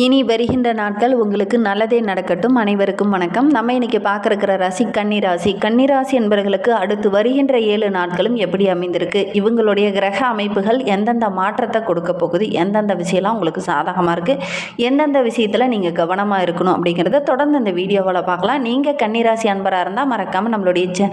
இனி வருகின்ற நாட்கள் உங்களுக்கு நல்லதே நடக்கட்டும். அனைவருக்கும் வணக்கம். நம்ம இன்னைக்கு பார்க்குற ராசி கன்னிராசி. கன்னிராசி என்பவர்களுக்கு அடுத்து வருகின்ற ஏழு நாட்களும் எப்படி அமைந்திருக்கு? இவங்களுடைய கிரக அமைப்புகள் எந்தெந்த மாற்றத்தை கொடுக்க போகுது? எந்தெந்த விஷயம்லாம் உங்களுக்கு சாதகமாக இருக்குது எந்தெந்த விஷயத்தில் நீங்கள் கவனமாக இருக்கணும் அப்படிங்கிறத தொடர்ந்து இந்த வீடியோவில் பார்க்கலாம். நீங்கள் கன்னிராசி அன்பராக இருந்தால் மறக்காமல் நம்மளுடைய சே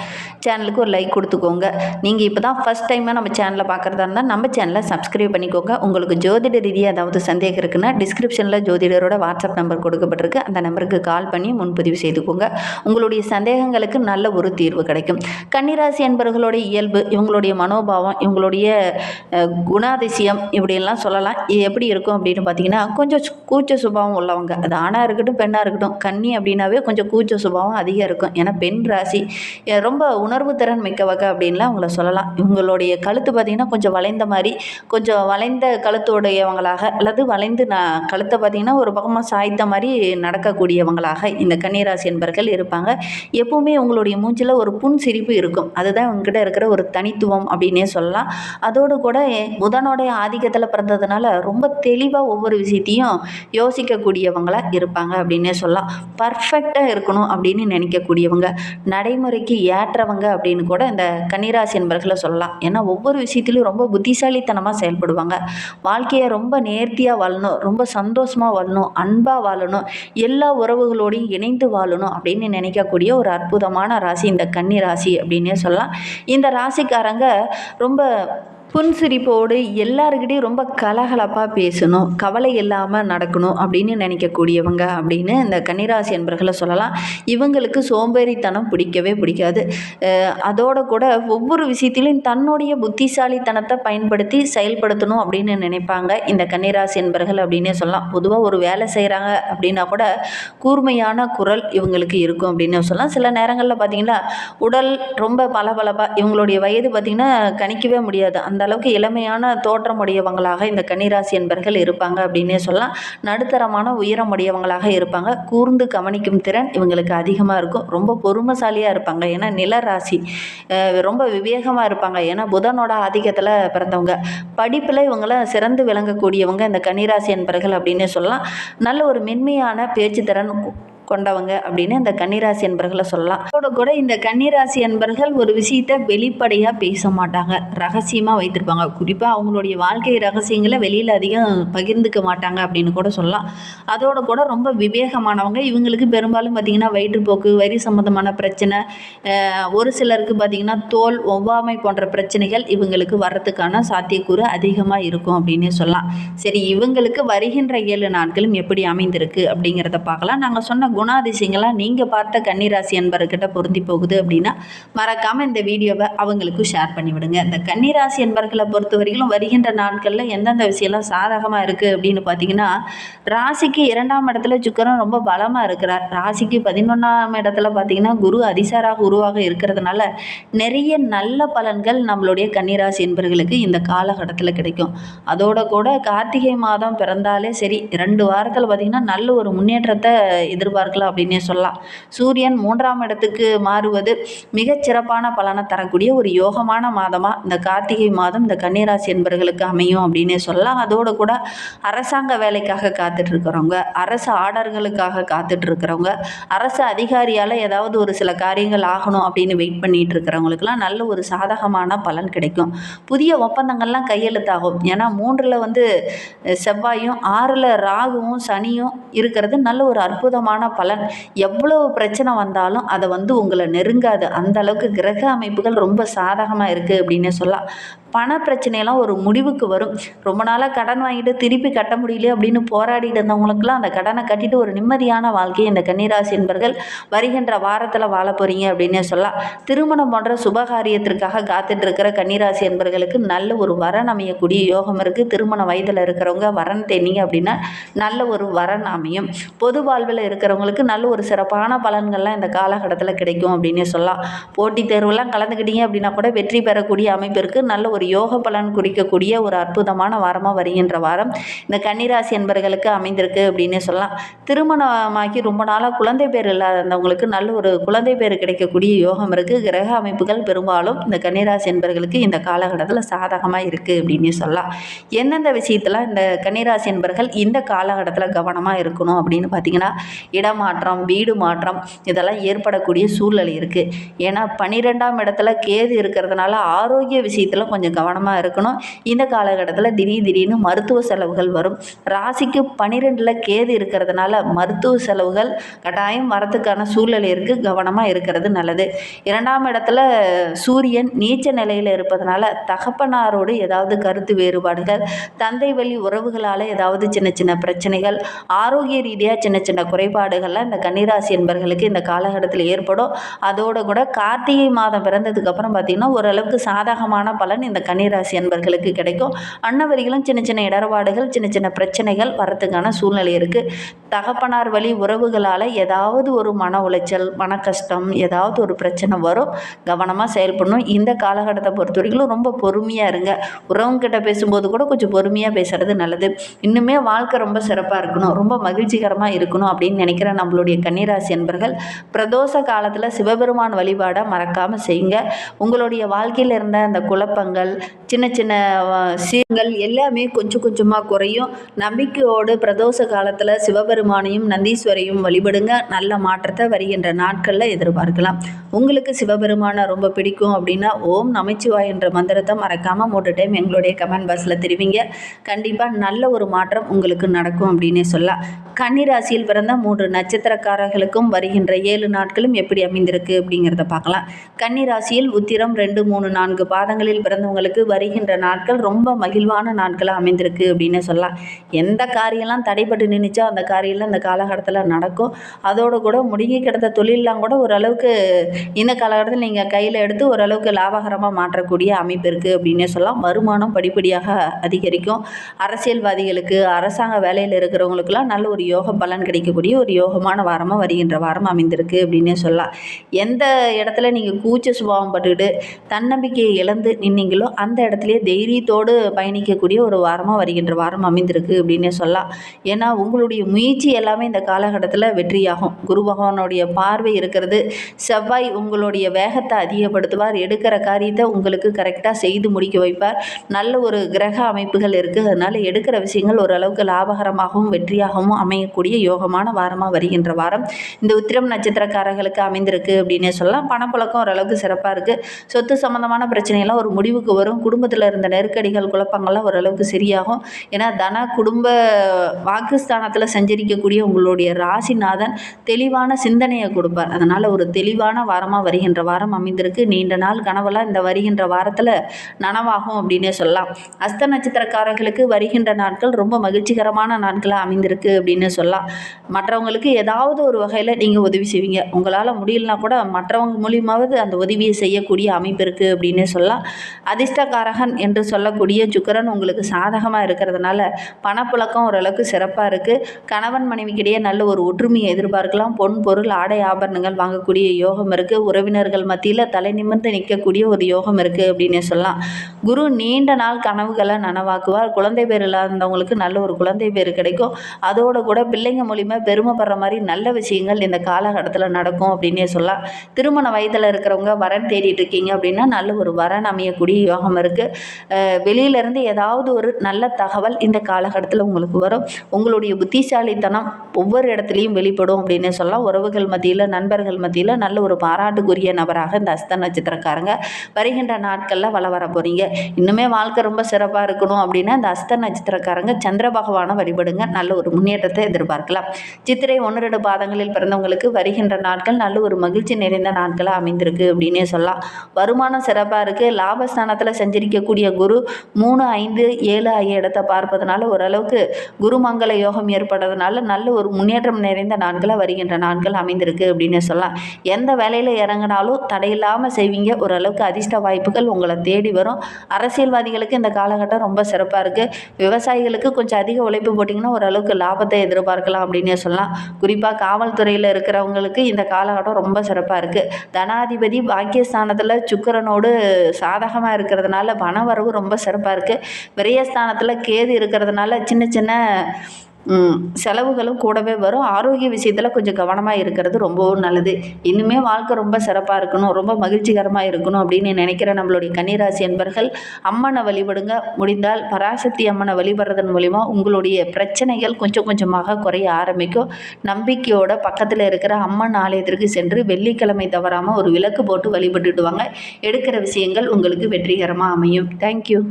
சேனலுக்கு ஒரு லைக் கொடுத்துக்கோங்க. நீங்கள் இப்போ தான் ஃபஸ்ட் டைமாக நம்ம சேனலை பார்க்குறதா இருந்தால் நம்ம சேனலை சப்ஸ்கிரைப் பண்ணிக்கோங்க. உங்களுக்கு ஜோதிட ரீதியாக ஏதாவது சந்தேகம் இருக்குன்னா டிஸ்கிரிப்ஷனில் ஜோதிடரோட வாட்ஸ்அப் நம்பர் கொடுக்கப்பட்டிருக்கு. அந்த நம்பருக்கு கால் பண்ணி முன்பதிவு செய்துக்கோங்க. உங்களுடைய சந்தேகங்களுக்கு நல்ல ஒரு தீர்வு கிடைக்கும். கன்னிராசி என்பவர்களுடைய இயல்பு இவங்களுடைய மனோபாவம் இவங்களுடைய குணாதிசயம் இப்படியெல்லாம் சொல்லலாம். இது எப்படி இருக்கும் அப்படின்னு பார்த்தீங்கன்னா கொஞ்சம் கூச்ச சுபாவம் உள்ளவங்க. அது ஆணாக இருக்கட்டும் பெண்ணாக இருக்கட்டும் கன்னி அப்படின்னாவே கொஞ்சம் கூச்ச சுபாவம் அதிகம் இருக்கும். ஏன்னா பெண் ராசி ரொம்ப உணர்வு திறன் மிக்கவங்க அப்படின்லாம் அவங்கள சொல்லலாம். இவங்களுடைய கழுத்து பார்த்திங்கன்னா கொஞ்சம் வளைந்த மாதிரி கொஞ்சம் வளைந்த கழுத்துடையவங்களாக அல்லது வளைந்து நான் கழுத்தை பார்த்திங்கன்னா ஒரு பக்கமாக சாய்த்த மாதிரி நடக்கக்கூடியவங்களாக இந்த கன்னிராசி என்பர்கள் இருப்பாங்க. எப்போவுமே உங்களுடைய மூஞ்சில் ஒரு புன் சிரிப்பு இருக்கும். அதுதான் உங்ககிட்ட இருக்கிற ஒரு தனித்துவம் அப்படின்னே சொல்லலாம். அதோடு கூட புதனோடைய ஆதிக்கத்தில் பிறந்ததுனால ரொம்ப தெளிவாக ஒவ்வொரு விஷயத்தையும் யோசிக்கக்கூடியவங்களாக இருப்பாங்க அப்படின்னே சொல்லலாம். பர்ஃபெக்டாக இருக்கணும் அப்படின்னு நினைக்கக்கூடியவங்க நடைமுறைக்கு ஏற்றவங்க அப்படின்னு கூட இந்த கன்னிராசி என்பர்களை சொல்லலாம். ஏன்னா ஒவ்வொரு விஷயத்திலும் ரொம்ப புத்திசாலித்தனமாக செயல்படுவாங்க. வாழ்க்கையை ரொம்ப நேர்த்தியாக வாழணும் ரொம்ப சந்தோஷமாக வாழணும் அன்பாக வாழணும் எல்லா உறவுகளோடையும் இணைந்து வாழணும் அப்படின்னு நினைக்கக்கூடிய ஒரு அற்புதமான ராசி இந்த கன்னி ராசி அப்படின்னே சொல்லலாம். இந்த ராசிக்காரங்க ரொம்ப புன்சிரிப்போடு எல்லாருக்கிட்டையும் ரொம்ப கலகலப்பாக பேசணும் கவலை இல்லாமல் நடக்கணும் அப்படின்னு நினைக்கக்கூடியவங்க அப்படின்னு இந்த கன்னிராசி என்பர்களை சொல்லலாம். இவங்களுக்கு சோம்பேறித்தனம் பிடிக்கவே பிடிக்காது. அதோட கூட ஒவ்வொரு விஷயத்திலையும் தன்னுடைய புத்திசாலித்தனத்தை பயன்படுத்தி செயல்படுத்தணும் அப்படின்னு நினைப்பாங்க இந்த கன்னிராசி என்பர்கள் அப்படின்னே சொல்லலாம். பொதுவாக ஒரு வேலை செய்கிறாங்க அப்படின்னா கூட கூர்மையான குரல் இவங்களுக்கு இருக்கும் அப்படின்னு சொல்லலாம். சில நேரங்களில் பார்த்தீங்கன்னா உடல் ரொம்ப பளபளப்பாக இவங்களுடைய வயது பார்த்திங்கன்னா கணிக்கவே முடியாது. அந்த அளவுக்கு இளமையான தோற்றமுடையவங்களாக இந்த கன்னிராசி என்பர்கள் இருப்பாங்க அப்படின்னே சொல்லலாம். நடுத்தரமான உயரமுடையவங்களாக இருப்பாங்க. கூர்ந்து கவனிக்கும் திறன் இவங்களுக்கு அதிகமாக இருக்கும். ரொம்ப பொறுமைசாலியாக இருப்பாங்க. ஏன்னா நில ராசி ரொம்ப விவேகமாக இருப்பாங்க. ஏன்னா புதனோட ஆதிக்கத்தில் பிறந்தவங்க. படிப்பில் இவங்கள சிறந்து விளங்கக்கூடியவங்க இந்த கன்னிராசி என்பர்கள் அப்படின்னே சொல்லலாம். நல்ல ஒரு மென்மையான பேச்சு திறன் கொண்டவங்க அப்படின்னு இந்த கன்னிராசி என்பர்களை சொல்லலாம். அதோட கூட இந்த கன்னிராசி என்பர்கள் ஒரு விஷயத்தை வெளிப்படையாக பேச மாட்டாங்க. ரகசியமாக வைத்திருப்பாங்க. குறிப்பாக அவங்களுடைய வாழ்க்கை ரகசியங்களை வெளியில் அதிகம் பகிர்ந்துக்க மாட்டாங்க அப்படின்னு கூட சொல்லலாம். அதோட கூட ரொம்ப விவேகமானவங்க. இவங்களுக்கு பெரும்பாலும் பார்த்திங்கன்னா வயிற்றுப்போக்கு வரி சம்மந்தமான பிரச்சனை ஒரு சிலருக்கு பார்த்திங்கன்னா தோல் ஒவ்வாமை போன்ற பிரச்சனைகள் இவங்களுக்கு வர்றதுக்கான சாத்தியக்கூறு அதிகமாக இருக்கும் அப்படின்னே சொல்லலாம். சரி இவங்களுக்கு வருகின்ற ஏழு நாட்களும் எப்படி அமைந்திருக்கு அப்படிங்கிறத பார்க்கலாம். நாங்கள் சொன்ன குணாதிசயங்கள்லாம் நீங்கள் பார்த்த கன்னிராசி என்பர்கிட்ட பொருந்தி போகுது அப்படின்னா மறக்காமல் இந்த வீடியோவை அவங்களுக்கும் ஷேர் பண்ணி விடுங்க இந்த கன்னிராசி என்பர்களை பொறுத்த வரைக்கும் வருகின்ற நாட்களில் எந்தெந்த விஷயம்லாம் சாதகமாக இருக்குது அப்படின்னு பார்த்தீங்கன்னா ராசிக்கு இரண்டாம் இடத்துல சுக்கிரன் ரொம்ப பலமாக இருக்கிறார். ராசிக்கு பதினொன்றாம் இடத்துல பார்த்தீங்கன்னா குரு அதிசாராக உருவாக இருக்கிறதுனால நிறைய நல்ல பலன்கள் நம்மளுடைய கன்னிராசி என்பர்களுக்கு இந்த காலகட்டத்தில் கிடைக்கும். அதோட கூட கார்த்திகை மாதம் பிறந்தாலே சரி ரெண்டு வாரத்தில் பார்த்திங்கன்னா நல்ல ஒரு முன்னேற்றத்தை எதிர்பார்க்கலாம் அப்படின்னே சொல்லலாம். சூரியன் மூன்றாம் இடத்துக்கு மாறுவது மிகச் சிறப்பான பலனை தரக்கூடிய ஒரு யோகமான மாதமாக இந்த கார்த்திகை மாதம் இந்த கன்னிராசி என்பர்களுக்கு அமையும் அப்படின்னே சொல்லலாம். அதோடு கூட அரசாங்க வேலைக்காக காத்துட்டு இருக்கிறவங்க அரசு ஆர்டர்களுக்காக காத்துட்டு இருக்கிறவங்க அரசு அதிகாரியால் ஏதாவது ஒரு சில காரியங்கள் ஆகணும் அப்படின்னு வெயிட் பண்ணிட்டு இருக்கிறவங்களுக்குலாம் நல்ல ஒரு சாதகமான பலன் கிடைக்கும். புதிய ஒப்பந்தங்கள்லாம் கையெழுத்தாகும். ஏன்னா மூன்றில் வந்து செவ்வாயும் ஆறில் ராகுவும் சனியும் இருக்கிறது நல்ல ஒரு அற்புதமான பலன் எவ்வளவு பிரச்சனை வந்தாலும் அதை வந்து உங்களை நெருங்காது. அந்த அளவுக்கு கிரக அமைப்புகள் ரொம்ப சாதகமாக இருக்குது அப்படின்னு சொல்லலாம். பண பிரச்சனையெல்லாம் ஒரு முடிவுக்கு வரும். ரொம்ப நாளாக கடன் வாங்கிட்டு திருப்பி கட்ட முடியல அப்படின்னு போராடிட்டு இருந்தவங்களுக்குலாம் அந்த கடனை கட்டிட்டு ஒரு நிம்மதியான வாழ்க்கையை இந்த கன்னிராசி என்பர்கள் வருகின்ற வாரத்தில் வாழ போகிறீங்க அப்படின்னே சொல்லலாம். திருமணம் போன்ற சுபகாரியத்திற்காக காத்துட்டு இருக்கிற கன்னிராசி என்பர்களுக்கு நல்ல ஒரு வரன் அமையக்கூடிய யோகம் இருக்குது திருமண வயதில் இருக்கிறவங்க வரன் தேனிங்க அப்படின்னா நல்ல ஒரு வரன் அமையும். பொது வாழ்வில் இருக்கிறவங்க இருக்கிறவங்களுக்கு நல்ல ஒரு சிறப்பான பலன்கள்லாம் இந்த காலகட்டத்தில் கிடைக்கும் அப்படின்னே சொல்லலாம். போட்டித் தேர்வுலாம் கலந்துக்கிட்டீங்க அப்படின்னா கூட வெற்றி பெறக்கூடிய அமைப்பிற்கு நல்ல ஒரு யோக பலன் குறிக்கக்கூடிய ஒரு அற்புதமான வாரமாக வருகின்ற வாரம் இந்த கன்னிராசி என்பர்களுக்கு அமைந்திருக்கு அப்படின்னே சொல்லலாம். திருமணமாகி ரொம்ப நாளாக குழந்தை பேர் இல்லாதவங்களுக்கு நல்ல ஒரு குழந்தை பேர் கிடைக்கக்கூடிய யோகம் இருக்குது கிரக அமைப்புகள் பெரும்பாலும் இந்த கன்னிராசி என்பர்களுக்கு இந்த காலகட்டத்தில் சாதகமாக இருக்குது அப்படின்னே சொல்லலாம். எந்தெந்த விஷயத்தில் இந்த கன்னிராசி என்பர்கள் இந்த காலகட்டத்தில் கவனமாக இருக்கணும் அப்படின்னு பார்த்தீங்கன்னா மாற்றம் வீடு மாற்றம் இதெல்லாம் ஏற்படக்கூடிய சூழ்நிலை இருக்குது ஏன்னா பன்னிரெண்டாம் இடத்துல கேது இருக்கிறதுனால ஆரோக்கிய விஷயத்தில் கொஞ்சம் கவனமாக இருக்கணும். இந்த காலகட்டத்தில் திடீர் திடீர்னு மருத்துவ செலவுகள் வரும். ராசிக்கு பன்னிரெண்டில் கேது இருக்கிறதுனால மருத்துவ செலவுகள் கட்டாயம் வரத்துக்கான சூழ்நிலை இருக்குது கவனமாக இருக்கிறது நல்லது. இரண்டாம் இடத்துல சூரியன் நீச்ச நிலையில் இருப்பதனால தகப்பனாரோடு ஏதாவது கருத்து வேறுபாடுகள் தந்தை வழி உறவுகளால் ஏதாவது சின்ன சின்ன பிரச்சனைகள் ஆரோக்கிய ரீதியாக சின்ன சின்ன குறைபாடுகள்லாம் இந்த கன்னிராசி என்பர்களுக்கு இந்த காலகட்டத்தில் ஏற்படும். அதோடு கூட கார்த்திகை மாதம் பிறந்ததுக்கப்புறம் பார்த்திங்கன்னா ஓரளவுக்கு சாதகமான பலன் இந்த கன்னிராசி என்பர்களுக்கு கிடைக்கும். அன்னவரிகளும் சின்ன சின்ன இடர்பாடுகள் சின்ன சின்ன பிரச்சனைகள் வரத்துக்கான சூழ்நிலை இருக்குது தகப்பனார் வழி உறவுகளால் ஏதாவது ஒரு மன உளைச்சல் மன கஷ்டம் ஏதாவது ஒரு பிரச்சனை வரும். கவனமாக செயல்படணும். இந்த காலகட்டத்தை பொறுத்த வரைக்கும் ரொம்ப பொறுமையாக இருங்க. உறவுங்கிட்ட பேசும்போது கூட கொஞ்சம் பொறுமையாக பேசுகிறது நல்லது. இன்னுமே வாழ்க்கை ரொம்ப சிறப்பாக இருக்கணும். ரொம்ப மகிழ்ச்சிகரமாக இருக்கணும் அப்படின்னு நினைக்கிற நம்மளுடைய கன்னிராசி என்பர்கள் பிரதோஷ காலத்தில் சிவபெருமான் வழிபாடை மறக்காமல் செய்யுங்க. உங்களுடைய வாழ்க்கையில் இருந்த அந்த குழப்பங்கள் சின்ன சின்ன சீங்கள் எல்லாமே கொஞ்சம் கொஞ்சமாக குறையும். நம்பிக்கையோடு பிரதோஷ காலத்தில் சிவபெருமானையும் நந்தீஸ்வரையும் வழிபடுங்க. நல்ல மாற்றத்தை வருகின்ற நாட்களில் எதிர்பார்க்கலாம். உங்களுக்கு சிவபெருமானை ரொம்ப பிடிக்கும் அப்படின்னா ஓம் நமச்சிவாய் என்ற மந்திரத்தை மறக்காமல் மூன்று டைம் எங்களுடைய கமெண்ட் பாக்ஸில் தெரிவிங்க. கண்டிப்பாக நல்ல ஒரு மாற்றம் உங்களுக்கு நடக்கும் அப்படின்னே சொல்லலாம். கன்னிராசியில் பிறந்த மூன்று நட்சத்திரக்காரர்களுக்கும் வருகின்ற ஏழு நாட்களும் எப்படி அமைந்திருக்கு அப்படிங்கிறத பார்க்கலாம். கன்னிராசியில் உத்திரம் ரெண்டு மூணு நான்கு பாதங்களில் பிறந்தவங்களுக்கு வருகின்ற நாட்கள் ரொம்ப மகிழ்வான நாட்களாக அமைந்திருக்கு அப்படின்னு சொல்லலாம். எந்த காரியம்லாம் தடைப்பட்டு நின்றுச்சோ அந்த காரியம்லாம் இந்த காலகட்டத்தில் நடக்கும். அதோடு கூட முடுங்கி கிடந்த தொழிலெலாம் கூட ஓரளவுக்கு இந்த காலகட்டத்தில் நீங்கள் கையில் எடுத்து ஓரளவுக்கு லாபகரமாக மாற்றக்கூடிய அமைப்பு இருக்குது அப்படின்னே சொல்லலாம். வருமானம் படிப்படியாக அதிகரிக்கும். அரசியல்வாதிகளுக்கு அரசாங்க வேலையில் இருக்கிறவங்களுக்கெல்லாம் நல்ல ஒரு யோக பலன் கிடைக்கக்கூடிய ஒரு யோக யோகமான வாரமாக வருகின்ற வாரம் அமைந்திருக்கு அப்படின்னே சொல்லலாம். எந்த இடத்துல நீங்கள் கூச்ச சுபாவம் பட்டுக்கிட்டு தன்னம்பிக்கையை இழந்து நின்னீங்களோ அந்த இடத்துலையே தைரியத்தோடு பயணிக்கக்கூடிய ஒரு வாரமாக வருகின்ற வாரம் அமைந்திருக்கு அப்படின்னே சொல்லலாம். ஏன்னா உங்களுடைய முயற்சி எல்லாமே இந்த காலகட்டத்தில் வெற்றியாகும். குரு பகவானுடைய பார்வை இருக்கிறது. செவ்வாய் உங்களுடைய வேகத்தை அதிகப்படுத்துவார். எடுக்கிற காரியத்தை உங்களுக்கு கரெக்டாக செய்து முடிக்க வைப்பார். நல்ல ஒரு கிரக அமைப்புகள் இருக்குது அதனால் எடுக்கிற விஷயங்கள் ஓரளவுக்கு லாபகரமாகவும் வெற்றியாகவும் அமையக்கூடிய யோகமான வாரமாக வருகின்ற வாரம். இந்த உத்திரம் நட்சத்திரக்காரர்களுக்கு அமைந்திருக்கு அப்படின்னே சொல்லலாம். பணப்பழக்கம் ஓரளவுக்கு சிறப்பாக இருக்குது சொத்து சம்மந்தமான பிரச்சனையெல்லாம் ஒரு முடிவுக்கு வரும். குடும்பத்தில் இருந்த நெருக்கடிகள் குழப்பங்கள்லாம் ஓரளவுக்கு சரியாகும். ஏன்னா தன குடும்ப வாக்குஸ்தானத்தில் சஞ்சரிக்கக்கூடிய உங்களுடைய ராசிநாதன் தெளிவான சிந்தனையை கொடுப்பார். அதனால் ஒரு தெளிவான வாரமாக வருகின்ற வாரம் அமைந்திருக்கு. நீண்ட நாள் கனவெல்லாம் இந்த வருகின்ற வாரத்தில் நனவாகும் அப்படின்னே சொல்லலாம். அஸ்த நட்சத்திரக்காரர்களுக்கு வருகின்ற நாட்கள் ரொம்ப மகிழ்ச்சிகரமான நாட்களாக அமைந்திருக்கு அப்படின்னு சொல்லலாம். மற்றவங்களுக்கு ஏதாவது ஒரு வகையில் நீங்கள் உதவி செய்வீங்க. உங்களால் முடியலனா கூட மற்றவங்க மூலியமாவது அந்த உதவியை செய்யக்கூடிய அமைப்பு இருக்குது அப்படின்னு சொல்லலாம். அதிர்ஷ்டகாரகன் என்று சொல்லக்கூடிய சுக்கரன் உங்களுக்கு சாதகமாக இருக்கிறதுனால பணப்புழக்கம் ஓரளவுக்கு சிறப்பாக இருக்குது கணவன் மனைவிக்கிடையே நல்ல ஒரு ஒற்றுமையை எதிர்பார்க்கலாம். பொன் பொருள் ஆடை ஆபரணங்கள் வாங்கக்கூடிய யோகம் இருக்குது உறவினர்கள் மத்தியில் தலை நிமிர்ந்து நிற்கக்கூடிய ஒரு யோகம் இருக்குது அப்படின்னு சொல்லலாம். குரு நீண்ட நாள் கனவுகளை நனவாக்குவார். குழந்தை பேர் இல்லாதவங்களுக்கு நல்ல ஒரு குழந்தை பேர் கிடைக்கும். அதோடு கூட பிள்ளைங்க மூலிமா பெருமைப்படுற மாதிரி நல்ல விஷயங்கள் இந்த காலகட்டத்தில் நடக்கும் அப்படின்னே சொல்லலாம். திருமண வயதில் இருக்கிறவங்க வரன் தேடிட்டு இருக்கீங்க அப்படின்னா நல்ல ஒரு வரன் அமையக்கூடிய யோகம் இருக்குது வெளியிலேருந்து ஏதாவது ஒரு நல்ல தகவல் இந்த காலகட்டத்தில் உங்களுக்கு வரும். உங்களுடைய புத்திசாலித்தனம் ஒவ்வொரு இடத்துலையும் வெளிப்படும் அப்படின்னு சொல்லலாம். உறவுகள் மத்தியில் நண்பர்கள் மத்தியில் நல்ல ஒரு பாராட்டுக்குரிய நபராக இந்த அஸ்த நட்சத்திரக்காரங்க வருகின்ற நாட்களில் வள வர போகிறீங்க இன்னுமே வாழ்க்கை ரொம்ப சிறப்பாக இருக்கணும் அப்படின்னா இந்த அஸ்த நட்சத்திரக்காரங்க சந்திர பகவானை வழிபடுங்க. நல்ல ஒரு முன்னேற்றத்தை எதிர்பார்க்கலாம். சித்திரை ஒன்று ரெண்டு பாதங்களில் பிறந்தவங்களுக்கு வருகின்ற நாட்கள் நல்ல ஒரு மகிழ்ச்சி நிறைந்த நாட்களாக அமைந்திருக்கு அப்படின்னே சொல்லலாம். வருமானம் சிறப்பாக இருக்குது லாபஸ்தானத்தில் செஞ்சிருக்கக்கூடிய குரு மூணு ஐந்து ஏழு ஆகிய இடத்தை பார்ப்பதனால ஓரளவுக்கு குருமங்கள யோகம் ஏற்படுறதுனால நல்ல ஒரு முன்னேற்றம் நிறைந்த நாட்களாக வருகின்ற நாட்கள் அமைந்திருக்கு அப்படின்னு சொல்லலாம். எந்த வேலையில் இறங்கினாலும் தடையில்லாமல் செய்வீங்க. ஓரளவுக்கு அதிர்ஷ்ட வாய்ப்புகள் உங்களை தேடி வரும். அரசியல்வாதிகளுக்கு இந்த காலகட்டம் ரொம்ப சிறப்பாக இருக்குது விவசாயிகளுக்கு கொஞ்சம் அதிக உழைப்பு போட்டிங்கன்னா ஓரளவுக்கு லாபத்தை எதிர்பார்க்கலாம் அப்படின்னே சொல்லலாம். குறிப்பாக காவல்துறையில் இருக்கிறவங்களுக்கு இந்த காலகட்டம் ரொம்ப சிறப்பாக இருக்குது தனாதிபதி பாக்கியஸ்தானத்தில் சுக்கரனோடு சாதகமாக இருக்கிறதுனால பணவரவு ரொம்ப சிறப்பாக இருக்குது விரயஸ்தானத்தில் கேது இருக்கிறதுனால சின்ன சின்ன செலவுகளும் கூடவே வரும். ஆரோக்கிய விஷயத்தில் கொஞ்சம் கவனமாக இருக்கிறது ரொம்பவும் நல்லது. இன்னுமே வாழ்க்கை ரொம்ப சிறப்பாக இருக்கணும். ரொம்ப மகிழ்ச்சிகரமாக இருக்கணும் அப்படின்னு நினைக்கிற நம்மளுடைய கன்னிராசி என்பர்கள் அம்மனை வழிபடுங்க. முடிந்தால் பராசக்தி அம்மனை வழிபடுறதன் மூலிமா உங்களுடைய பிரச்சனைகள் கொஞ்சம் கொஞ்சமாக குறைய ஆரம்பிக்கும். நம்பிக்கையோட பக்கத்தில் இருக்கிற அம்மன் ஆலயத்திற்கு சென்று வெள்ளிக்கிழமை தவறாமல் ஒரு விளக்கு போட்டு வழிபட்டுடுவாங்க எடுக்கிற விஷயங்கள் உங்களுக்கு வெற்றிகரமாக அமையும். தேங்க்யூ